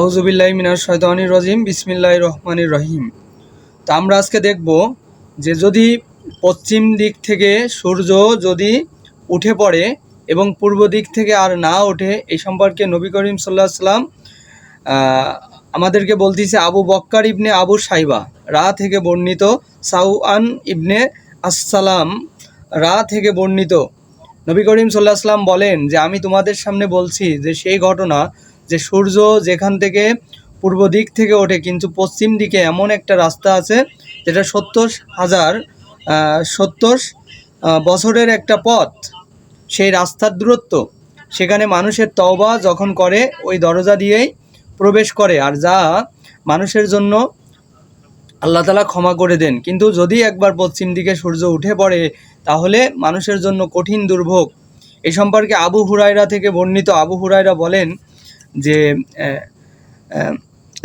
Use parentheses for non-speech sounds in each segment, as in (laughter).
আউজুবিল্লাহ মিনার শয়তানির রজিম বিসমিল্লাহ রহমানির রহিম। তা আমরা আজকে দেখব যে যদি পশ্চিম দিক থেকে সূর্য যদি উঠে পড়ে এবং পূর্ব দিক থেকে আর না ওঠে, এই সম্পর্কে নবী করিম সাল্লাহ সাল্লাম আমাদেরকে বলতেছে আবু বক্কার ইবনে আবু সাইবা রা থেকে বর্ণিত সাউআন ইবনে আসসালাম, রা থেকে বর্ণিত। নবী করিম সাল্লাহ সাল্লাম বলেন যে, আমি তোমাদের সামনে বলছি যে, সেই ঘটনা যে সূর্য যেখান থেকে পূর্ব দিক থেকে ওঠে, কিন্তু পশ্চিম দিকে এমন একটা রাস্তা আছে যেটা সত্তর হাজার সত্তর বছরের একটা পথ। সেই রাস্তার দূরত্ব। সেখানে মানুষের তওবা যখন করে, ওই দরজা দিয়েই প্রবেশ করে। আর যা মানুষের জন্য আল্লাহ তালা ক্ষমা করে দেন। কিন্তু যদি একবার পশ্চিম দিকে সূর্য উঠে পড়ে, তাহলে মানুষের জন্য কঠিন দুর্ভোগ। এই সম্পর্কে আবু হুরাইরা থেকে বর্ণিত আবু হুরাইরা বলেন যে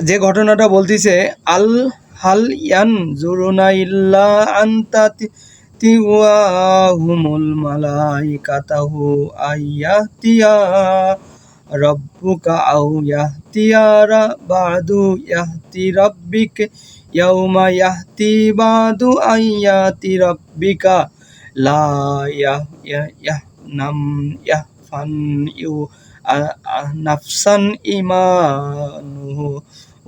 যে ঘটনাটা বলতিছে, আল হাল ইয়ান জুরুনা ইল্লা আন্তা তিওয়াহুমুল মালাইকাতাহু আইয়াতিয়া রব্বুকা আউ ইয়াহতিয়ারা বাদু ইয়াহতি রব্বিক ইয়াউমা ইয়াহতি বাদু আইয়াতি রব্বিকা লা ইয়াহ ইয়াহ ইয়াহ, নাম ইয়াহফান ইউ আ- আ- নাফসান ইমানুহু,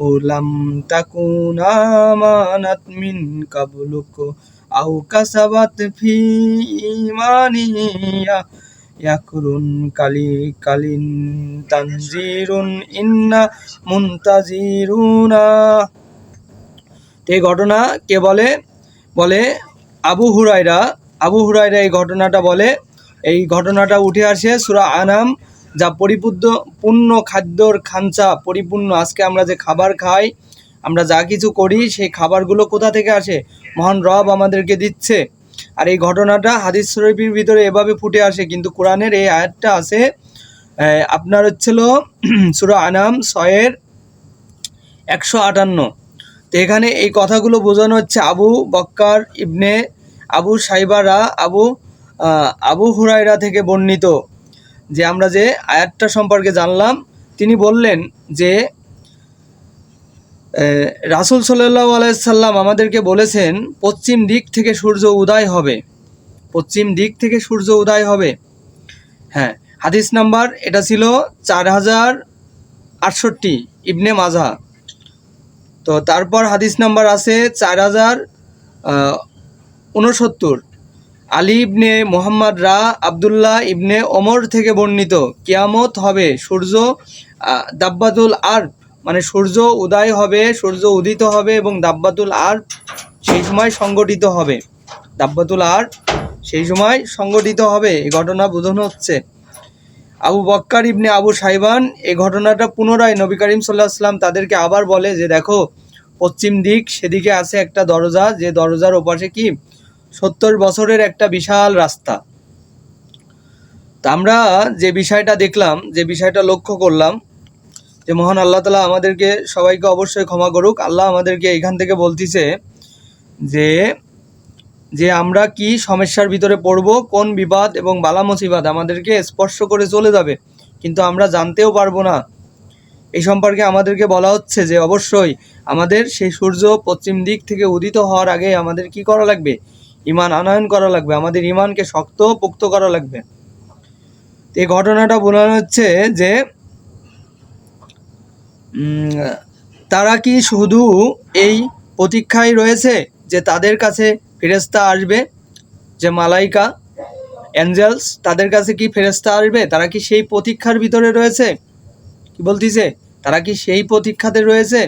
উলাম তাকুন আমানাত মিন কাবলুক, আও কাসাবাত ফি ইমানিয়া ইয়াকরুন কালি কালিন তানজিরুন, ইন্না মুনতাজিরুনা। এই ঘটনা কে বলে? বলে আবু হুরাইরা আবু হুরাইরা এই ঘটনাটা বলে। এই ঘটনাটা উঠে আসে সুরা আনাম যা পরিপূর্ণ পূর্ণ খাদ্যর খাঞ্চা, পরিপূর্ণ। আজকে আমরা যে খাবার খাই, আমরা যা কিছু করি, সেই খাবারগুলো কোথা থেকে আসে? মহান রব আমাদেরকে দিচ্ছে। আর এই ঘটনাটা হাদিস শরীফের ভিতরে এভাবে ফুটে আসে, কিন্তু কোরআনের এই আয়াতটা আছে আপনার হচ্ছিল (clears throat) সুরা আনাম ছয়ের একশো আটান্ন। তো এখানে এই কথাগুলো বোঝানো হচ্ছে আবু বক্কার ইবনে আবু সাইবারা, আবু আবু হুরাইরা থেকে বর্ণিত। যে আমরা যে আয়াতটা সম্পর্কে জানলাম, তিনি বললেন যে রাসূল সাল্লাহ আলাইসাল্লাম আমাদেরকে বলেছেন, পশ্চিম দিক থেকে সূর্য উদয় হবে। পশ্চিম দিক থেকে সূর্য উদয় হবে। হ্যাঁ হাদিস নাম্বার এটা ছিল চার হাজার আটষট্টি ইবনে মাজা তো তারপর হাদিস নাম্বার আছে চার হাজার উনসত্তর আলী ইবনে মোহাম্মদ রা আবদুল্লাহ ইবনে ওমর থেকে বর্ণিত। কিয়ামত হবে সূর্য দাব্বাতুল আর্ব। মানে সূর্য উদয় হবে, সূর্য উদিত হবে এবং দাব্বাতুল আর্ব সেই সময় সংগঠিত হবে। দাব্বাতুল আর্ব সেই সময় সংগঠিত হবে, এই ঘটনা বোঝানো হচ্ছে। আবু বক্কার ইবনে আবু সাইবান এই ঘটনাটা পুনরায় নবী করিম সাল্লাহ আসলাম তাদেরকে আবার বলে যে, দেখো, পশ্চিম দিক, সেদিকে আছে একটা দরজা, যে দরজার ওপাশে কি সত্তর বছরের একটা বিশাল রাস্তা। তা আমরা যে বিষয়টা দেখলাম, যে বিষয়টা লক্ষ্য করলাম, যে মহান আল্লাহ তালা আমাদেরকে সবাইকে অবশ্যই ক্ষমা করুক। আল্লাহ আমাদেরকে এখান থেকে বলতিছে যে যে আমরা কি সমস্যার ভিতরে পড়ব, কোন বিবাদ এবং বালা মুসিবাদ আমাদেরকে স্পর্শ করে চলে যাবে, কিন্তু আমরা জানতেও পারব না। এই সম্পর্কে আমাদেরকে বলা হচ্ছে যে, অবশ্যই আমাদের সেই সূর্য পশ্চিম দিক থেকে উদিত হওয়ার আগে আমাদের কি করা লাগবে? ইমান আনয়ন করা লাগবে, আমাদের ইমানকে শক্ত পোক্ত করা লাগবে। এই ঘটনাটা বোঝানো হচ্ছে যে তারা কি শুধু এই প্রতীক্ষায় রয়েছে যে তাদের কাছে ফেরেস্তা আসবে, যে মালাইকা অ্যাঞ্জেলস তাদের কাছে কি ফেরেস্তা আসবে? তারা কি সেই প্রতীক্ষার ভিতরে রয়েছে? কি বলতিছে? তারা কি সেই প্রতীক্ষাতে রয়েছে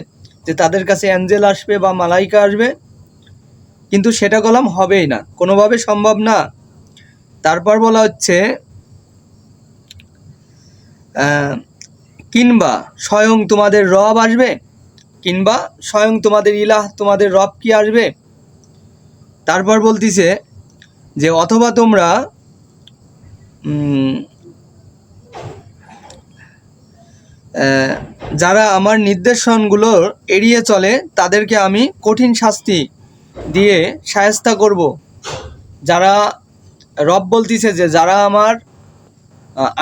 যে তাদের কাছে অ্যাঞ্জেল আসবে বা মালাইকা আসবে? কিন্তু সেটা কলাম হবেই না, কোনোভাবে সম্ভব না। তারপর বলা হচ্ছে কিংবা স্বয়ং তোমাদের রব আসবে কিংবা স্বয়ং তোমাদের ইলাহ, তোমাদের রব কি আসবে? তারপর বলতিছে যে, অথবা তোমরা যারা আমার নির্দেশনগুলো এড়িয়ে চলে, তাদেরকে আমি কঠিন শাস্তি দিয়ে সায়স্তা করব। যারা রব বলতিছে যে, যারা আমার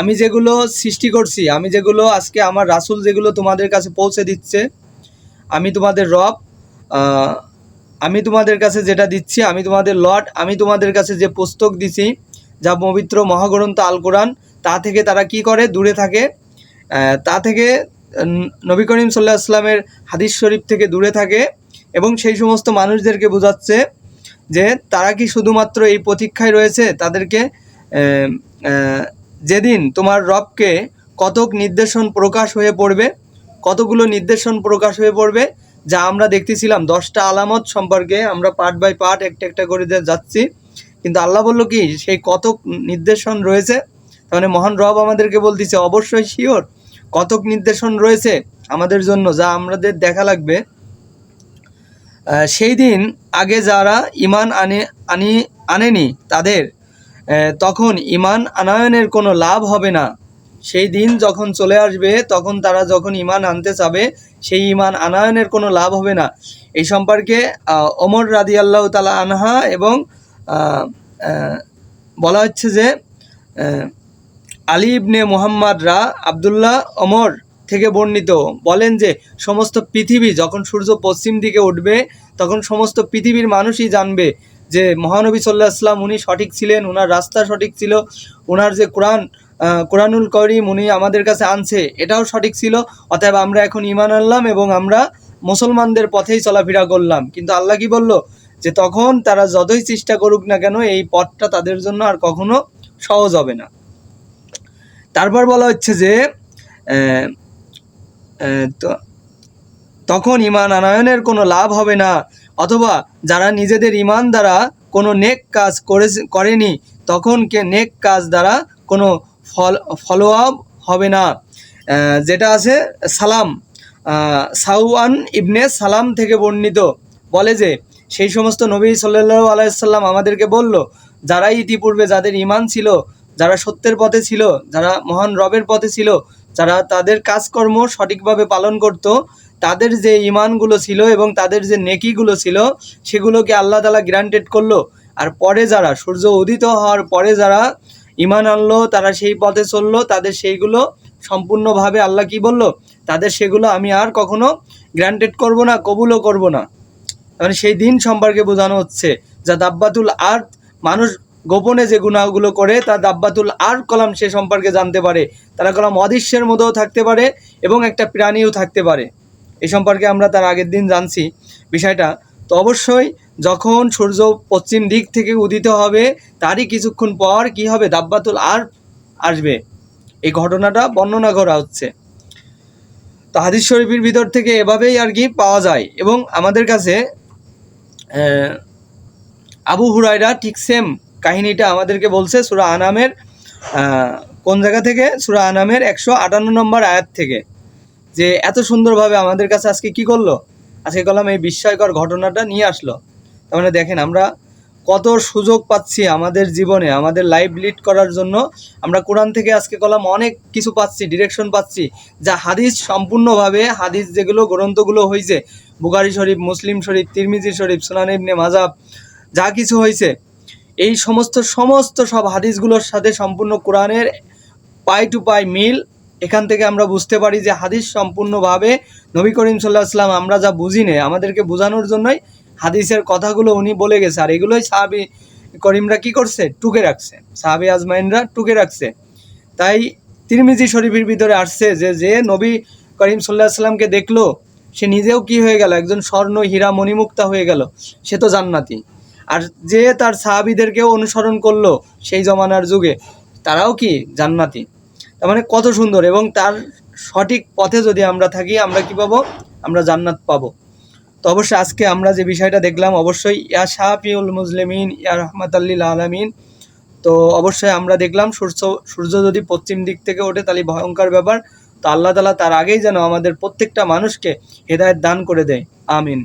আমি যেগুলো সৃষ্টি করছি, আমি যেগুলো আজকে আমার রাসূল যেগুলো তোমাদের কাছে পৌঁছে দিচ্ছে, আমি তোমাদের রব আমি তোমাদের কাছে যেটা দিচ্ছি, আমি তোমাদের লর্ড, আমি তোমাদের কাছে যে পুস্তক দিছি, যা পবিত্র মহাগ্রন্থ আল কোরআন, তা থেকে তারা কি করে? দূরে থাকে। তা থেকে নবী করিম সাল্লাহ আসলামের হাদিস শরীফ থেকে দূরে থাকে। এবং সেই সমস্ত মানুষদেরকে বোঝাচ্ছে যে তারা কি শুধুমাত্র এই প্রতীক্ষায় রয়েছে? তাদেরকে যেদিন তোমার রবকে কতক নির্দেশন প্রকাশ হয়ে পড়বে, কতগুলো নির্দেশন প্রকাশ হয়ে পড়বে, যা আমরা দেখতেছিলাম। দশটা আলামত সম্পর্কে আমরা পার্ট বাই পার্ট একটা একটা করে যাচ্ছি। কিন্তু আল্লাহ বলল কি, সেই কতক নির্দেশন রয়েছে? তার মানে মহান রব আমাদেরকে বলতেছে, অবশ্যই শিওর কতক নির্দেশন রয়েছে আমাদের জন্য, যা আমাদের দেখা লাগবে। সেই দিন আগে যারা ইমান আনে, আনি, আনেনি তাদের তখন ইমান আনায়নের কোনো লাভ হবে না। সেই দিন যখন চলে আসবে, তখন তারা যখন ইমান আনতে চাবে, সেই ইমান আনায়নের কোনো লাভ হবে না। এই সম্পর্কে ওমর রাদি আল্লাহ তালা আনহা এবং বলা হচ্ছে যে আলী ইবনে মোহাম্মদ রা আবদুল্লাহ অমর থেকে বর্ণিত। বলেন যে, সমস্ত পৃথিবী যখন সূর্য পশ্চিম দিকে উঠবে, তখন সমস্ত পৃথিবীর মানুষই জানবে যে, মহানবী সাল্লাহ আসলাম উনি সঠিক ছিলেন ওনার রাস্তা সঠিক ছিল ওনার যে কোরআন কোরআনুল করিম উনি আমাদের কাছে আনছে, এটাও সঠিক ছিল, অতএব আমরা এখন ইমান আনলাম এবং আমরা মুসলমানদের পথেই চলাফেরা করলাম। কিন্তু আল্লাহ কি বলল? যে, তখন তারা যতই চেষ্টা করুক না কেন, এই পথটা তাদের জন্য আর কখনো সহজ হবে না। তারপর বলা হচ্ছে যে তো- তখন ইমান আনয়নের কোনো লাভ হবে না। অথবা যারা নিজেদের ইমান দ্বারা কোনো নেক কাজ করে করেনি তখন কে নেক কাজ দ্বারা কোনো ফল ফলো আপ হবে না। যেটা আছে সালাম আহ, সাউয়ান ইবনে সালাম থেকে বর্ণিত। বলে যে সেই সমস্ত নবী সাল্লাল্লাহু আলাইসাল্লাম আমাদেরকে বলল যারা ইতিপূর্বে যাদের ইমান ছিল যারা সত্যের পথে ছিল যারা মহান রবের পথে ছিল যারা তাদের কাজকর্ম সঠিকভাবে পালন করত, তাদের যে ইমানগুলো ছিল এবং তাদের যে নেকিগুলো ছিল, সেগুলোকে আল্লাহ তালা গ্রান্টেড করল। আর পরে যারা সূর্য উদিত হওয়ার পরে যারা ইমান আনলো, তারা সেই পথে চলল, তাদের সেইগুলো সম্পূর্ণভাবে আল্লাহ কি বলল? তাদের সেগুলো আমি আর কখনো গ্রান্টেড করব না, কবুলও করব না। মানে সেই দিন সম্পর্কে বোঝানো হচ্ছে যা দাব্বাতুল আর্থ মানুষ গোপনে যে গুণাগুলো করে, তা দাব্বাতুল আর কলাম সে সম্পর্কে জানতে পারে। তারা কলাম অদৃশ্যের মধ্যেও থাকতে পারে এবং একটা প্রাণীও থাকতে পারে। এ সম্পর্কে আমরা তার আগের দিন জানছি বিষয়টা। তো অবশ্যই যখন সূর্য পশ্চিম দিক থেকে উদিত হবে, তারই কিছুক্ষণ পর কি হবে? দাব্বাতুল আর আসবে। এই ঘটনাটা বর্ণনা করা হচ্ছে। তো হাদিস শরীফের ভিতর থেকে এভাবেই আর কি পাওয়া যায় এবং আমাদের কাছে আবু হুরাইরা ঠিক সেম কাহিনীটা আমাদেরকে বলছে সুরা আনামের কোন জায়গা থেকে? সুরা আনামের একশো আটান্ন নম্বর আয়াত থেকে। যে এত সুন্দরভাবে আমাদের কাছে আজকে কি করল? আজকে কলাম এই বিস্ময়কর ঘটনাটা নিয়ে আসলো। তার মানে দেখেন আমরা কত সুযোগ পাচ্ছি আমাদের জীবনে, আমাদের লাইভ লিড করার জন্য। আমরা কোরআন থেকে আজকে কলাম অনেক কিছু পাচ্ছি ডিরেকশন পাচ্ছি। যা হাদিস সম্পূর্ণভাবে, হাদিস যেগুলো গ্রন্থগুলো হয়েছে বুখারি শরীফ, মুসলিম শরীফ, তিরমিজি শরীফ, সুনান ইবনে মাজাব যা কিছু হয়েছে এই সমস্ত সমস্ত সব হাদিসগুলোর সাথে সম্পূর্ণ কোরআনের পাই টু পাই মিল। এখান থেকে আমরা বুঝতে পারি যে হাদিস সম্পূর্ণভাবে নবী করিম সাল্লাহ আসলাম আমরা যা বুঝি নে আমাদেরকে বোঝানোর জন্যই হাদিসের কথাগুলো উনি বলে গেছে। আর এগুলোই সাহাবি করিমরা কি করছে? টুকে রাখছে। সাহাবি আজমাইনরা টুকে রাখছে। তাই তিরমিজি শরীফের ভিতরে আসছে যে যে নবী করিম সাল্লাহ সাল্লামকে দেখল, সে নিজেও কি হয়ে গেল? একজন স্বর্ণ হীরা মণিমুক্তা হয়ে গেল। সে তো জান্নাতি। আর যে তার সাহাবিদেরকেও অনুসরণ করল সেই জমানার যুগে, তারাও কি জান্নাতি? তার মানে কত সুন্দর এবং তার সঠিক পথে যদি আমরা থাকি, আমরা কি পাবো? আমরা জান্নাত পাবো। তো অবশ্যই আজকে আমরা যে বিষয়টা দেখলাম, অবশ্যই ইয়া শাহফিউল মুসলিমিন, ইয়া রহমত আল্লিল আলমিন। তো অবশ্যই আমরা দেখলাম, সূর্য সূর্য যদি পশ্চিম দিক থেকে ওঠে, তাহলে ভয়ঙ্কর ব্যাপার। তো আল্লাহ তালা তার আগেই যেন আমাদের প্রত্যেকটা মানুষকে হেদায়েত দান করে দেয়। আমিন।